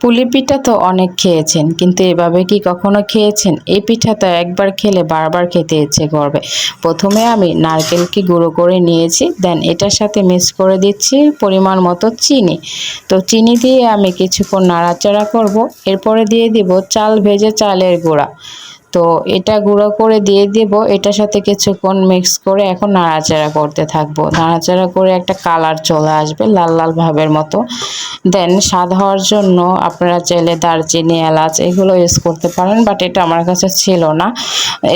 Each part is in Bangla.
পুলি পিঠা তো অনেক খেয়েছেন, কিন্তু এভাবে কি কখনো খেয়েছেন? এই পিঠা তো একবার খেলে বারবার খেতে ইচ্ছে করবে। প্রথমে আমি নারকেলকে গুঁড়ো করে নিয়েছি, দেন এটার সাথে মিক্স করে দিচ্ছি পরিমাণ মতো চিনি। তো চিনি দিয়ে আমি কিছুক্ষণ নাড়াচাড়া করব, এরপরে দিয়ে দিব চাল, ভেজে চালের গুঁড়া। তো এটা গুঁড়ো করে দিয়ে দিব। এটার সাথে কিছুক্ষণ মিক্স করে এখন নাড়াচাড়া করতে থাকব। নাড়াচাড়া করে একটা কালার চলে আসবে, লাল লাল ভাবের মতো। দেন স্বাদ হওয়ার জন্য আপনারা চাইলে দারচিনি, এলাচ এগুলো ইউজ করতে পারেন বাট এটা আমার কাছে ছিল না।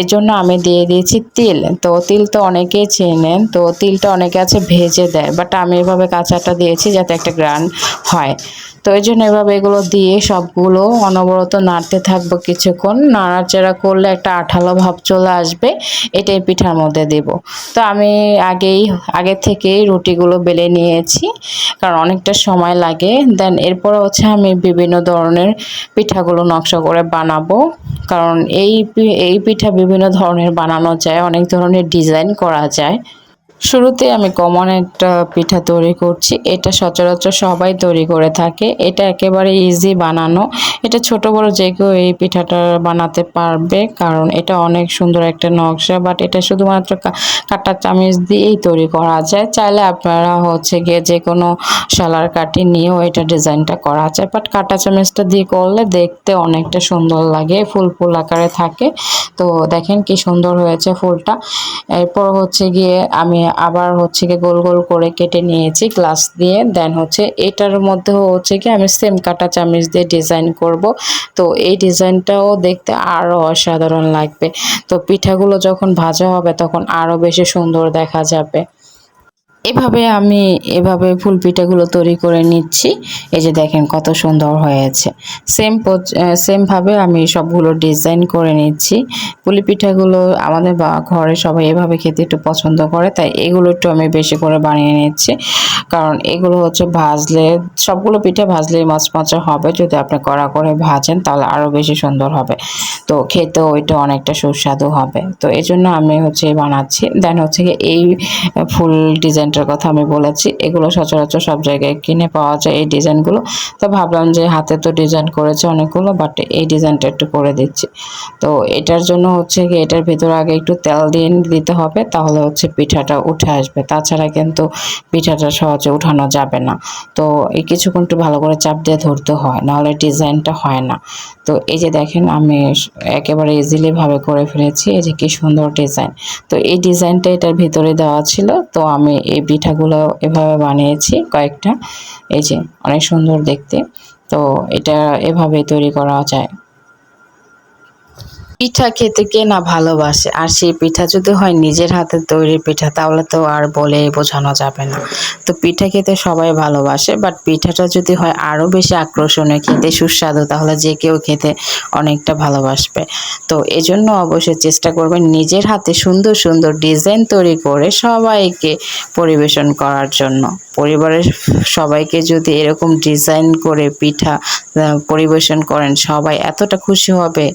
এই জন্য আমি দিয়ে দিয়েছি তিল। তো তিল তো অনেকেই চেনেন, তো তিলটা অনেকে আছে ভেজে দেয় বাট আমি এভাবে কাঁচাটা দিয়েছি যাতে একটা গ্রান হয়। তো এই জন্য এভাবে এগুলো দিয়ে সবগুলো অনবরত নাড়তে থাকব কিছুক্ষণ। নাড়াচাড়া করলে একটা আঠালো ভাব চলে আসবে, এটাই পিঠার মধ্যে দেব। তো আমি আগেই, আগে থেকেই রুটিগুলো বেলে নিয়েছি, কারণ অনেকটা সময় লাগে। দেন এরপর হচ্ছে আমি বিভিন্ন ধরনের পিঠাগুলো নকশা করে বানাবো, কারণ এই এই পিঠা বিভিন্ন ধরনের বানানো যায়, অনেক ধরনের ডিজাইন করা যায়। শুরুতে আমি কমন একটা পিঠা তৈরি করছি। এটা সচরাচর সবাই তৈরি করে থাকে। এটা একেবারে ইজি বানানো। এটা ছোট, বড় যে কেউ এই পিঠাটা বানাতে পারবে, কারণ এটা অনেক সুন্দর একটা নকশা বাট এটা শুধুমাত্র কাটা চামিচ দিয়েই তৈরি করা যায়। চাইলে আপনারা হচ্ছে গিয়ে যে কোনো শালার কাটি নিয়েও এটা ডিজাইনটা করা যায়। বাট কাটা চামিচটা দিয়ে করলে দেখতে অনেকটা সুন্দর লাগে, ফুল ফুল আকারে থাকে। তো দেখেন কি সুন্দর হয়েছে ফুলটা। এরপর হচ্ছে গিয়ে আমি আবার হচ্ছে কি গোল গোল করে কেটে নিয়েছি গ্লাস দিয়ে। দেন হচ্ছে এটার মধ্যে হচ্ছে কি আমি সেম কাটা চামিচ দিয়ে ডিজাইন করব। তো এই ডিজাইনটাও দেখতে আরও অসাধারণ লাগবে। তো পিঠাগুলো যখন ভাজা হবে তখন আরও বেশি সুন্দর দেখা যাবে। এভাবে আমি এভাবে ফুল পিঠাগুলো তৈরি করে নিচ্ছি। এই যে দেখেন কত সুন্দর হয়েছে। সেম সেমভাবে আমি সবগুলো ডিজাইন করে নিচ্ছি। পুলি পিঠাগুলো আমাদের বা ঘরে সবাই এভাবে খেতে একটু পছন্দ করে, তাই এগুলো একটু আমি বেশি করে বানিয়ে নিচ্ছি। কারণ এগুলো হচ্ছে ভাজলে, সবগুলো পিঠা ভাজলে মাছা হবে। যদি আপনি কড়া করে ভাজেন, তাহলে আরও বেশি সুন্দর হবে। তো খেতেও ওইটা অনেকটা সুস্বাদু হবে। তো এই জন্য আমি হচ্ছে বানাচ্ছি। দেন হচ্ছে এই ফুল ডিজাইন ডিজাইনটার কথা আমি বলেছি, এগুলো সচরাচর সব জায়গায় কিনে পাওয়া যায় এই ডিজাইনগুলো। তো ভাবলাম যে হাতে তো ডিজাইন করেছে অনেকগুলো বাট এই ডিজাইনটা একটু করে দিচ্ছি। তো এটার জন্য হচ্ছে কি এটার ভিতরে আগে একটু তেল দিয়ে দিতে হবে, তাহলে হচ্ছে পিঠাটা উঠে আসবে। তাছাড়া কিন্তু পিঠাটা সহজে উঠানো যাবে না। তো এই কিছুক্ষণ একটু ভালো করে চাপ দিয়ে ধরতে হয়, নাহলে ডিজাইনটা হয় না। তো এই যে দেখেন, আমি একেবারে ইজিলিভাবে করে ফেলেছি, এই যে কি সুন্দর ডিজাইন। তো এই ডিজাইনটা এটার ভিতরে দেওয়া ছিল, তো আমি এই পিঠাগুলো এভাবে বানিয়েছি কয়েকটা। এই যে, অনেক সুন্দর দেখতে। তো এটা এভাবে তৈরি করা যায়। পিঠা খেতে কে না ভালোবাসে? আর সেই পিঠা যদি হয় নিজের হাতে তৈরি পিঠা, তাহলে তো আর বলে বোঝানো যাবে না। তো পিঠা খেতে সবাই ভালোবাসে বাট পিঠাটা যদি হয় আরও বেশি আকর্ষণীয়, খেতে সুস্বাদু, তাহলে যে কেউ খেতে অনেকটা ভালোবাসবে। তো এজন্য অবশ্যই চেষ্টা করবেন নিজের হাতে সুন্দর সুন্দর ডিজাইন তৈরি করে সবাইকে পরিবেশন করার জন্য। পরিবারের সবাইকে যদি এরকম ডিজাইন করে পিঠা পরিবেশন করেন, সবাই এতটা খুশি হবে,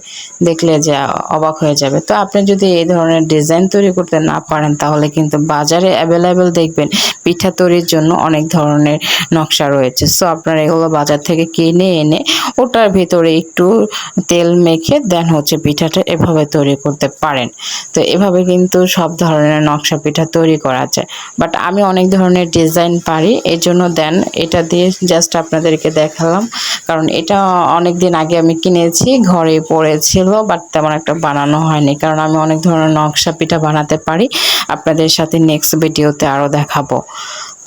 দেখলে যে অবাক হয়ে যাবে। তো আপনি যদি এই ধরনের ডিজাইন তৈরি করতে না পারেন, তাহলে কিন্তু বাজারে অ্যাভেলেবেল দেখবেন পিঠা তৈরির জন্য অনেক ধরনের নকশা রয়েছে। সো আপনারা এগুলো বাজার থেকে কিনে এনে ওটার ভিতরে একটু তেল মেখে দেন হচ্ছে পিঠাটা এভাবে তৈরি করতে পারেন। তো এভাবে কিন্তু সব ধরনের নকশা পিঠা তৈরি করা যায়। বাট আমি অনেক ধরনের ডিজাইন পারি এই জন্য দেন এটা দিয়ে জাস্ট আপনাদেরকে দেখালাম। কারণ এটা অনেক দিন আগে আমি কিনেছি, ঘরে পড়েছিল বাট তেমন একটা বানানো হয়নি। কারণ আমি অনেক ধরনের নকশা পিঠা বানাতে পারি। আপনাদের সাথে নেক্সট ভিডিওতে আরও দেখাবো।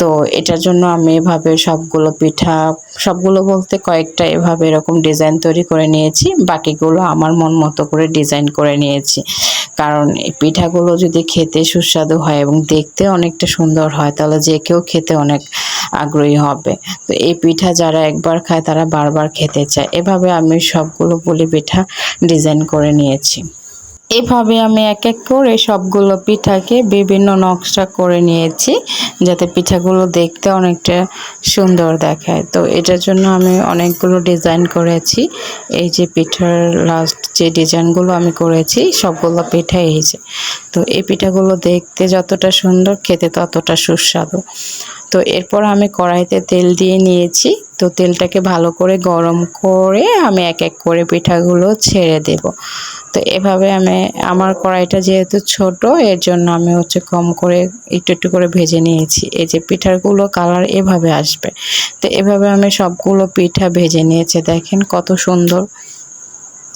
তো এটার জন্য আমি এভাবে সবগুলো পিঠা, সবগুলো বলতে কয়েকটা এভাবে এরকম ডিজাইন তৈরি করে নিয়েছি। বাকিগুলো আমার মন মতো করে ডিজাইন করে নিয়েছি। কারণ এই পিঠাগুলো যদি খেতে সুস্বাদু হয় এবং দেখতে অনেকটা সুন্দর হয়, তাহলে যে কেউ খেতে অনেক আগ্রহী হবে। তো এই পিঠা যারা একবার খায়, তারা বারবার খেতে চায়। এভাবে আমি সবগুলো পুলি পিঠা ডিজাইন করে নিয়েছি। এভাবে আমি এক এক করে সবগুলো পিঠাকে বিভিন্ন নকশা করে নিয়েছি, যাতে পিঠাগুলো দেখতে অনেকটা সুন্দর দেখায়। তো এটার জন্য আমি অনেকগুলো ডিজাইন করেছি। এই যে পিঠার লাস্ট যে ডিজাইনগুলো আমি করেছি, সবগুলো পিঠা যে। তো এই পিঠাগুলো দেখতে যতটা সুন্দর, খেতে ততটা সুস্বাদু। তো এরপর আমি কড়াইতে তেল দিয়ে নিয়েছি। তো তেলটাকে ভালো করে গরম করে আমি এক এক করে পিঠাগুলো ছেড়ে দেব। তো এভাবে আমি, আমার কড়াইটা যেহেতু ছোট, এর জন্য আমি হচ্ছে কম করে একটু একটু করে ভেজে নিয়েছি। এই যে পিঠাগুলো কালার এভাবে আসবে। তো এভাবে আমি সবগুলো পিঠা ভেজে নিয়েছি। দেখেন কত সুন্দর।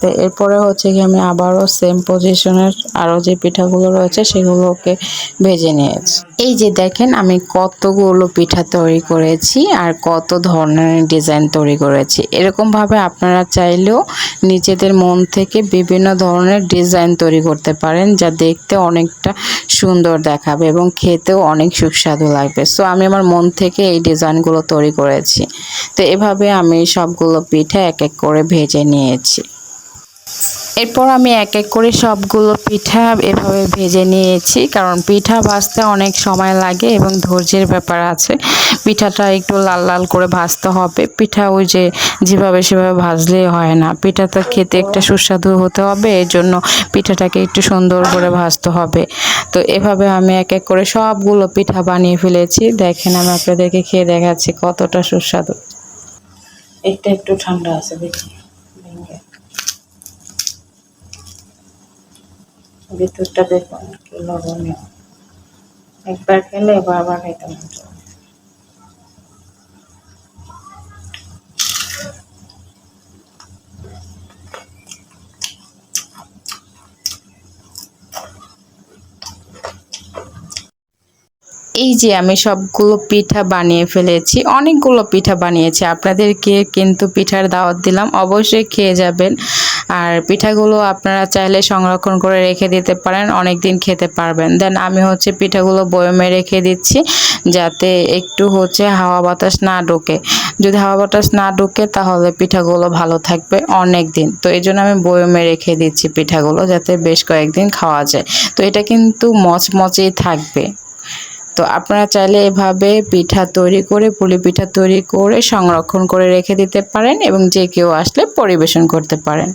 তো এরপরে হচ্ছে কি আমি আবারও সেম পজিশনের আরও যে পিঠাগুলো রয়েছে সেগুলোকে ভেজে নিয়েছি। এই যে দেখেন আমি কতগুলো পিঠা তৈরি করেছি আর কত ধরনের ডিজাইন তৈরি করেছি। এরকমভাবে আপনারা চাইলেও নিজেদের মন থেকে বিভিন্ন ধরনের ডিজাইন তৈরি করতে পারেন যা দেখতে অনেকটা সুন্দর দেখাবে এবং খেতেও অনেক সুস্বাদু লাগবে। সো আমি আমার মন থেকে এই ডিজাইনগুলো তৈরি করেছি। তো এভাবে আমি সবগুলো পিঠা এক এক করে ভেজে নিয়েছি। এরপর আমি এক এক করে সবগুলো পিঠা এভাবে ভেজে নিয়েছি, কারণ পিঠা ভাজতে অনেক সময় লাগে এবং ধৈর্যের ব্যাপার আছে। পিঠাটা একটু লাল লাল করে ভাজতে হবে। পিঠা ওই যে যেভাবে সেভাবে ভাজলেই হয় না। পিঠাটা খেতে একটা সুস্বাদু হতে হবে, এর জন্য পিঠাটাকে একটু সুন্দর করে ভাজতে হবে। তো এভাবে আমি এক এক করে সবগুলো পিঠা বানিয়ে ফেলেছি। দেখেন, আমি আপনাদেরকে খেয়ে দেখাচ্ছি কতটা সুস্বাদু। এটা একটু ঠান্ডা আছে, দেখি। ভিতরটা দেখুন কি লবণীয় একবার খেলে বারবার খেতে মন এই যে আমি সবগুলো পিঠা বানিয়ে ফেলেছি, অনেকগুলো পিঠা বানিয়েছি। আপনাদেরকে কিন্তু পিঠার দাওয়াত দিলাম, অবশ্যই খেয়ে যাবেন। আর পিঠাগুলো আপনারা চাইলে সংরক্ষণ করে রেখে দিতে পারেন অনেক দিন খেতে পারবেন। দেন আমি হচ্ছে পিঠাগুলো বয়মে রেখে দিচ্ছি, যাতে একটু হচ্ছে হাওয়া বাতাস না ঢোকে। যদি হাওয়া বাতাস না ঢোকে, তাহলে পিঠাগুলো ভালো থাকবে অনেক দিন তো এই জন্য আমি বয়মে রেখে দিচ্ছি পিঠাগুলো, যাতে বেশ কয়েকদিন খাওয়া যায়। তো এটা কিন্তু মচমচেই থাকবে। তো আপনারা চাইলে এভাবে পিঠা তৈরি করে, পুলি পিঠা তৈরি করে সংরক্ষণ করে রেখে দিতে পারেন এবং যে কেউ আসলে পরিবেশন করতে পারেন।